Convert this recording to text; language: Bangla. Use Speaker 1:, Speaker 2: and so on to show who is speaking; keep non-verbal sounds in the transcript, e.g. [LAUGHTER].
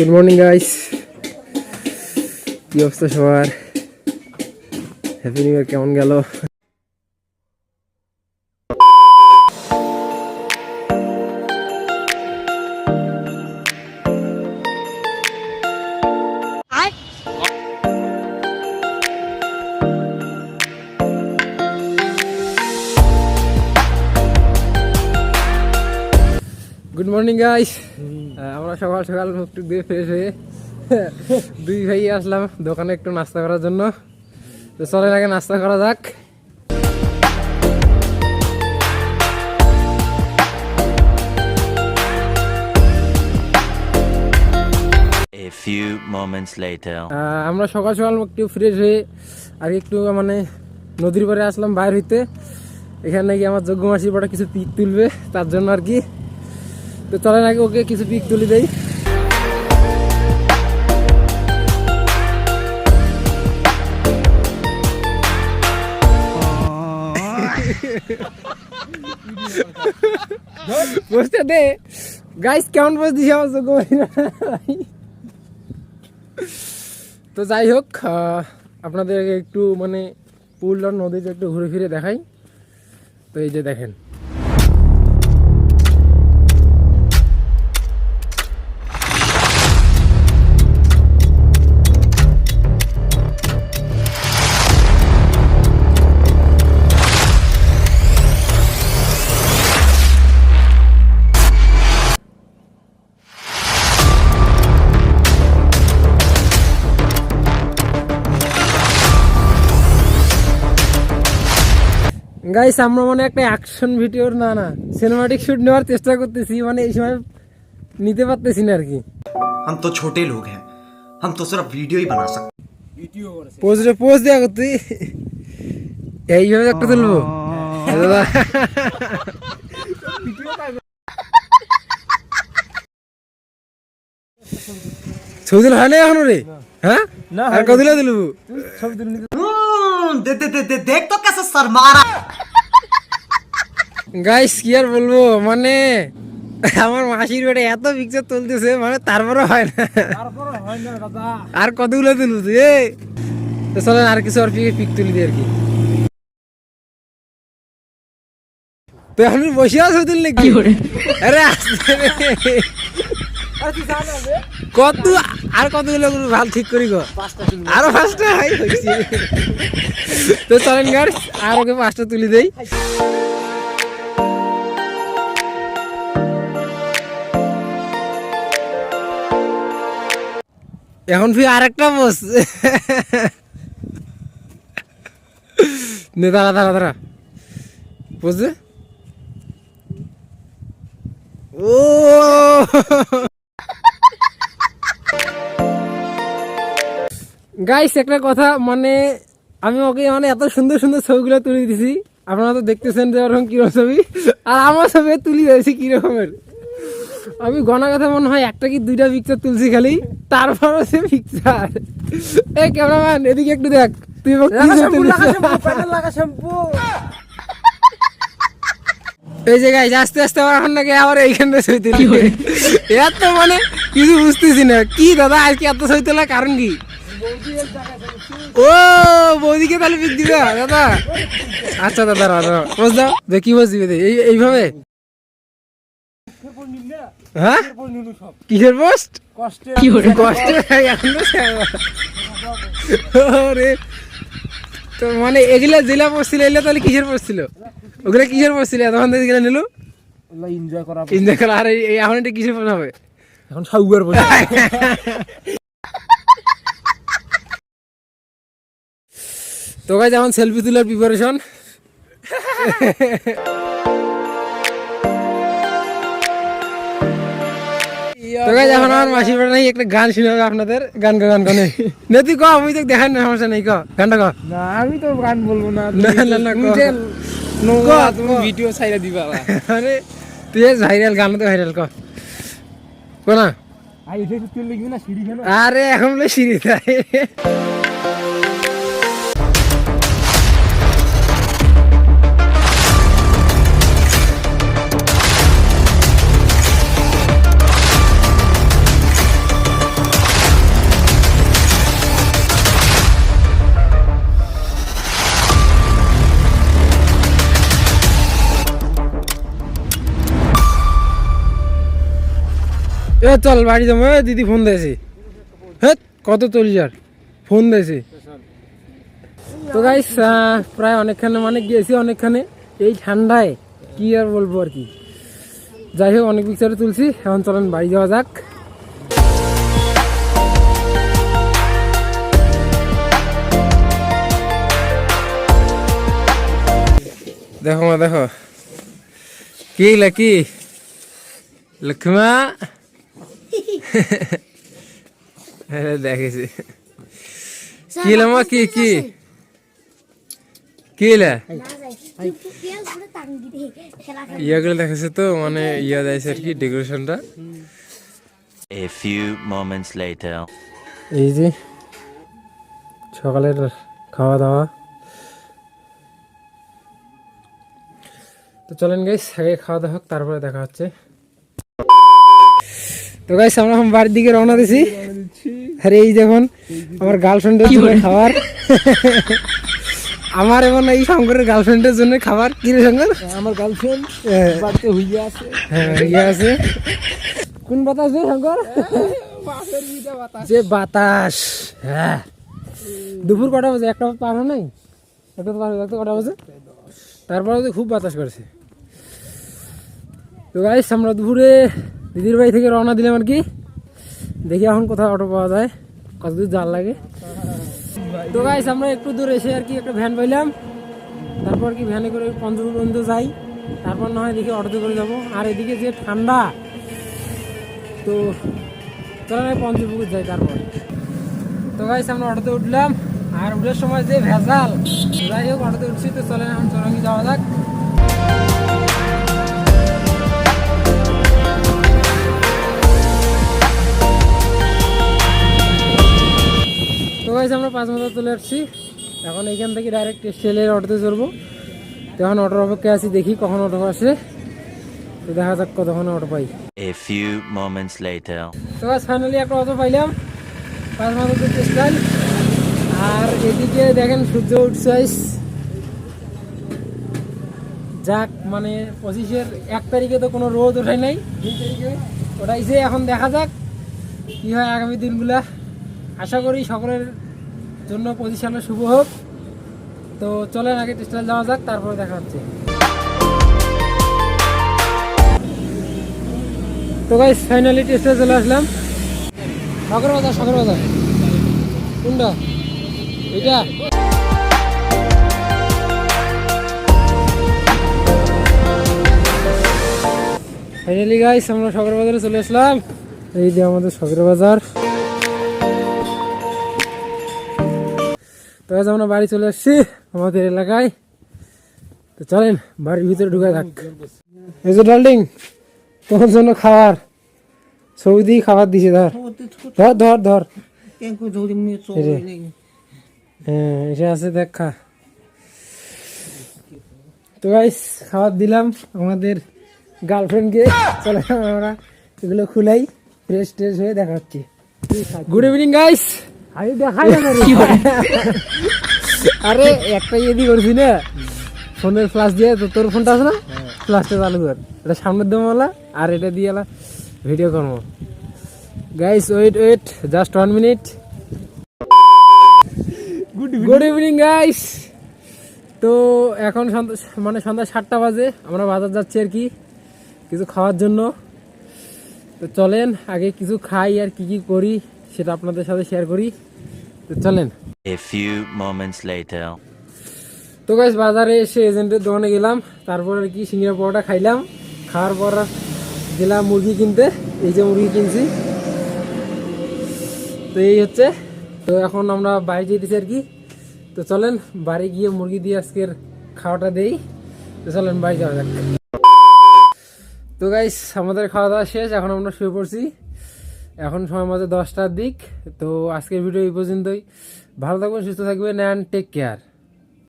Speaker 1: গুড মর্নিং গাইস কি অবস্থা সবার? হ্যাপি নিউ ইয়ার কেমন গেল? গুড মর্নিং গাইস আমরা সকাল সকাল মুখ টুক দিয়ে ফ্রেশ হয়ে [LAUGHS] দুই ভাই আসলাম দোকানে একটু নাস্তা করার জন্য। তো চলেন আগে নাস্তা করা যাক।
Speaker 2: A few moments later.
Speaker 1: আমরা সকাল সকাল একটু ফ্রেশ হয়ে আর একটু মানে নদীর পাড়ে আসলাম বাইর হইতে। এখানে নাকি আমার যোগ্য মাসির পরে কিছু পিক তুলবে তার জন্য আর কি। তো চলেন আগে ওকে কিছু পিক তুলে বসতে দে। গাইস কেমন বস দিছে আমার তো যাই হোক আপনাদের একটু মানে পুল আর নদীতে একটু ঘুরে ফিরে দেখাই। তো এই যে দেখেন। গাইস আমরা মানে একটা অ্যাকশন ভিডিওর না না সিনেমাটিক শুট নেওয়ার চেষ্টা করতেছি মানে এই সময় নিতে পারতেছি না আর কি
Speaker 3: हम तो छोटे लोग हैं हम तो सिर्फ वीडियो ही बना सकते
Speaker 1: পোজ রে পোজ দেওয়া করতে এইভাবে একটা তুলবো এ দাদা ছবি তুলা হয় না এখনো রে হ্যাঁ আর কত তুলে তুলবো
Speaker 3: हम्म, दे, দে দে দে দেখ তো কেসে সর
Speaker 1: গাইস কি আর বলব? মানে আমার মাসির বেটে এত পিকচার তুলতেছে মানে তারপরে হয় না। আর কতগুলো তুলবো তুই চলেন আর কিছু আর পিক তুলি দিই আর কি। তুই এখন বসে আছো তুললে কি করে? আরে আসতে কত আর কতগুলো ভালো ঠিক করি গো আরও পাঁচটা? হাই হয়েছে তো চলেন আর ওকে পাঁচটা তুলি দেই। এখন ফি আর একটা বস নে, দাঁড়া দাঁড়া দাঁড়া। বুঝলে ও! গাইস একটা কথা মানে আমি ওকে মানে এত সুন্দর সুন্দর ছবিগুলো তুলে দিছি। আপনারা তো দেখতেছেন যে ওরকম কীরকম ছবি। আর আমার ছবি তুলি দিয়েছি কিরকমের। আমি গনা কথা মনে হয় একটা কি দুইটা পিকচার তুলছি খালি তারপর সে পিকচার এই ক্যামেরাম্যান এদিকে একটু দেখ। তুই? এই যে গাইজ আস্তে আস্তে আমার এখন নাকি আবার এইখানে ছবি তুলি এত মানে কিছু বুঝতেছি না। কি দাদা আজকে এত ছবি তোলার কারণ কি? ও বৌদিকে তাহলে পিক দিবে দাদা। আচ্ছা দাদা দাদা বস দাও যে কি বস দিবে এই এইভাবে? হ্যাঁ? কিসের পোস্ট? কি কষ্ট এখন তো মানে এগুলা জেলা পড়ছিল এগুলা তাহলে কিসের পড়ছিল ওগুলা কিসের পড়ছিল এতক্ষণ থেকে গেলে নিল?
Speaker 4: এনজয় করা
Speaker 1: এনজয় করা আর এই- এই এখন এটা কিসের হবে?
Speaker 4: এখন সাউগার বসে [LAUGHS]
Speaker 1: তো গাইজ এখন সেলফি তোলার প্রিপারেশন তো গাইজ এখন আমার মাসির বাড়ি নাই একটা গান শুনাবে আপনাদের। গান গা গান গানে নে। তুই ক আমি তো দেখান না সমস্যা নেই ক। গানটা ক।
Speaker 4: না আমি তো গান বলব না
Speaker 1: না, না, না,
Speaker 4: তুমি। ভিডিও ছাইরা দিবা
Speaker 1: আরে তুই ভাইরাল গান তো ভাইরাল ক। ক না?
Speaker 4: আই এটা তুই লিখবি না সিঁড়ি কেন?
Speaker 1: আরে এখন বলে সিঁড়ি চল, বাড়ি যাব। দিদি ফোন দিয়েছে। হ্যাঁ কত চল্লিশ আর ফোন দিয়েছে। তো গাইস প্রায় অনেকখানে মানে গিয়েছি অনেকখানে। এই ঠান্ডায় কি আর বলব আর কি। যাই হোক, অনেক পিকচারে তুলছি। এখন চলেন, বাড়ি যাওয়া যাক। দেখো মা, দেখো। কি লাকি লক্ষ্মা দেখেছি। কি লামা কি কি? কি লা ইয়াগুলো দেখেছে তো? মানে ইয়া দিয়েছে আর কি ডেকোরেশনটা
Speaker 2: A few moments later.
Speaker 1: এই যে সকালের খাওয়া দাওয়া তো চলেন গাইস আগে খাওয়া দাওয়া হোক তারপরে দেখা হচ্ছে। তো গাইস আমরা এখন বাড়ির দিকে রওনা দিছি। আরে এই দেখুন আমার গার্লফ্রেন্ডের জন্য খাবার। আমার এবং এই শঙ্করের গার্লফ্রেন্ডের জন্য খাবার। কি রে শঙ্কর?
Speaker 4: আমার গার্লফ্রেন্ড
Speaker 1: হ্যাঁ,
Speaker 4: বাড়িতে হইয়া আছে।
Speaker 1: হ্যাঁ ইয়ে আছে। কোন বাতাস রে শঙ্কর? যে বাতাস। হ্যাঁ। দুপুর কটা বাজে? একটা পার হয় নাই? একটা পার হয়ে কটা বাজে? তারপরে খুব বাতাস করছে। তো গাইস আমরা দুপুরে দিদির বাড়ি থেকে রওনা দিলাম আর কি। দেখি এখন কোথায় অটো পাওয়া যায় কত দূর জাল লাগে। তো গাইস আমরা একটু দূর এসে আর কি একটা ভ্যান পাইলাম। তারপর কি ভ্যানে করে পঞ্চপুর পর্যন্ত যাই। তারপর না হয় দেখি অটোতে করে যাব। আর এদিকে যে ঠান্ডা, তো চলেন আমি পঞ্চপুকুর যাই তারপর। তো গাইস আমরা অটোতে উঠলাম। আর উঠার সময় যে ভেজাল, যাই হোক অটোতে উঠছি, তো চলেন এখন চরঙ্গি যাওয়া যাক। তো গাইস আমরা পাঁচ মাথা চলে আসছি। এখন এইখান থেকে ডাইরেক্ট স্টেলের অটোতে চলবো। তো এখন অটোর অপেক্ষায় আছি দেখি কখন অটো আসে। তো দেখা যাক কতক্ষণ অটো পাই।
Speaker 2: A few moments later.
Speaker 1: তো ফাইনালি একটা অটো পাইলাম। পাঁচ মাথাতে স্টাইল আর এদিকে দেখেন সূর্য উঠছে। যাক মানে পঁচিশের এক তারিখে তো কোনো রোদ ওঠাই নাই। দুই তারিখে। ওঠাইছে এখন দেখা যাক কি হয় আগামী দিনগুলা। আশা করি সকলের জন্য সালের শুভ হোক। তো চলেন, আগে টেস্টাইল যাওয়া যাক, তারপরে দেখা হচ্ছে। তো গাইস ফাইনালি টেস্টে চলে আসলাম। শখের বাজার শখের বাজার কোনটা? এটা। ফাইনালি গাইস আমরা শখের বাজারে চলে আসলাম। এই যে আমাদের শখের বাজার তো guys, আমরা বাড়ি চলে আসছি আমাদের এলাকায়। তো চলেন বাড়ির ভিতরে ঢুকে থাক এই যে ডাল্ডিং তোমার জন্য খাবার। সৌদি খাবার দিছে ধর। ধর ধর ধর। হ্যাঁ এসে আছে দেখা তো গাইস খাবার দিলাম আমাদের গার্লফ্রেন্ডকে চলে আমরা এগুলো খুলাই ফ্রেশ ট্রেশ হয়ে দেখা হচ্ছে গুড ইভিনিং গাইস আমি দেখাই না আরে একটা ইয়ে দিয়ে করছি না? ফোনের ফ্লাশ দিয়ে তো তোর ফোনটা আছে না? ফ্লাশটা চালু কর। এটা সামনের দমওয়ালা আর এটা দিয়ে ভিডিও করব। Guys wait wait just one minute good evening guys তো এখন মানে সন্ধ্যা সাতটা বাজে আমরা বাজার যাচ্ছি আর কি কিছু খাওয়ার জন্য। তো চলেন আগে কিছু খাই আর কি কি করি। সেটা আপনাদের সাথে শেয়ার করি। তো চলেন।
Speaker 2: A few moments later.
Speaker 1: তো গাইস বাজারে এসে এজেন্টের দোকানে গেলাম। তারপর আর কি সিঙ্গিরা পরোটা খাইলাম। খাওয়ার পর গেলাম মুরগি কিনতে। এই যে মুরগি কিনছি। তো এই হচ্ছে। তো এখন আমরা বাড়ি যেতেছি আর কি। তো চলেন বাড়ি গিয়ে মুরগি দিয়ে আজকের খাওয়াটা দেই। তো চলেন বাড়ি যাওয়া যাক। তো গাইস আমাদের খাওয়া দাওয়া শেষ। এখন আমরা শুয়ে পড়ছি। এখন সময় মতো দশটার দিক। তো আজকের ভিডিও এই পর্যন্তই। ভালো থাকবেন, সুস্থ থাকবেন অ্যান্ড টেক কেয়ার